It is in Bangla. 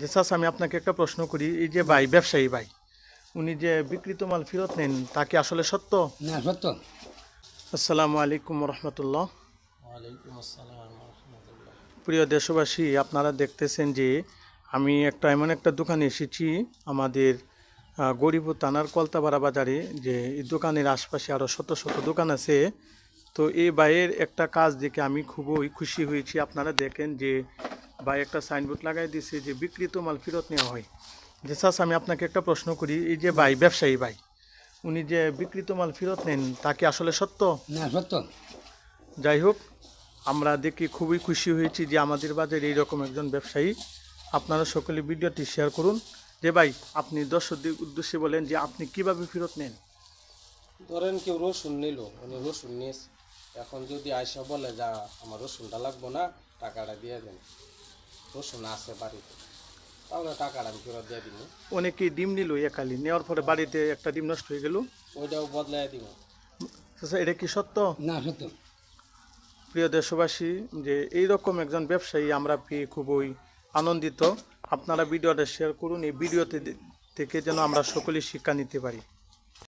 যে চাষ আমি আপনাকে একটা প্রশ্ন করি। এই যে ভাই ব্যবসায়ী ভাই উনি যে বিকৃত মাল ফেরত নেন তা কি আসলে সত্য? না সত্য। আসসালামু আলাইকুম রহমতুল্লাহ ওয়ালাইকুম আসসালাম রহমতুল্লাহ প্রিয় দেশবাসী আপনারা দেখতেছেন যে আমি একটা এমন একটা দোকানে এসেছি আমাদের গরিব থানার কলতাপাড়া বাজারে যে এই দোকানের আশপাশে আরও শত শত দোকান আছে। তো এই বাইয়ের একটা কাজ দেখে আমি খুবই খুশি হয়েছি। আপনারা দেখেন যে ভাই একটা সাইনবোর্ড লাগাই দিয়েছে যে বিকৃত মাল ফেরত নেওয়া হয়। যে চাষ আমি আপনাকে একটা প্রশ্ন করি। এই যে ভাই ব্যবসায়ী ভাই উনি যে বিকৃত মাল ফেরত নেন তা কি আসলে সত্য? না সত্য। যাই হোক আমরা দেখে খুবই খুশি হয়েছি যে আমাদের বাজারে এইরকম একজন ব্যবসায়ী। আপনারা সকলে ভিডিওটি শেয়ার করুন। যে ভাই আপনি দর্শকদের উদ্দেশ্যে বলেন যে আপনি কীভাবে ফেরত নেন? ধরেন কেউ রসুন নিল উনি রসুন নিয়েছে। এখন যদি আয়সা বলে যা আমার রসুনটা লাগবো না টাকাটা দিয়ে দেন। রসুন আছে বাড়িতে। তাহলে টাকাটা আমি ফেরত দিয়ে দিব। অনেকে ডিম নিল একালি নেওয়ার পরে বাড়িতে একটা ডিম নষ্ট হয়ে গেল। ওইটাও বদলাই দিব। আচ্ছা এটা কি সত্য? না সত্য। প্রিয় দেশবাসী যে এইরকম একজন ব্যবসায়ী আমরা পেয়ে খুবই আনন্দিত। আপনারা ভিডিওটা শেয়ার করুন এই ভিডিওতে থেকে যেন আমরা সকলেই শিক্ষা নিতে পারি।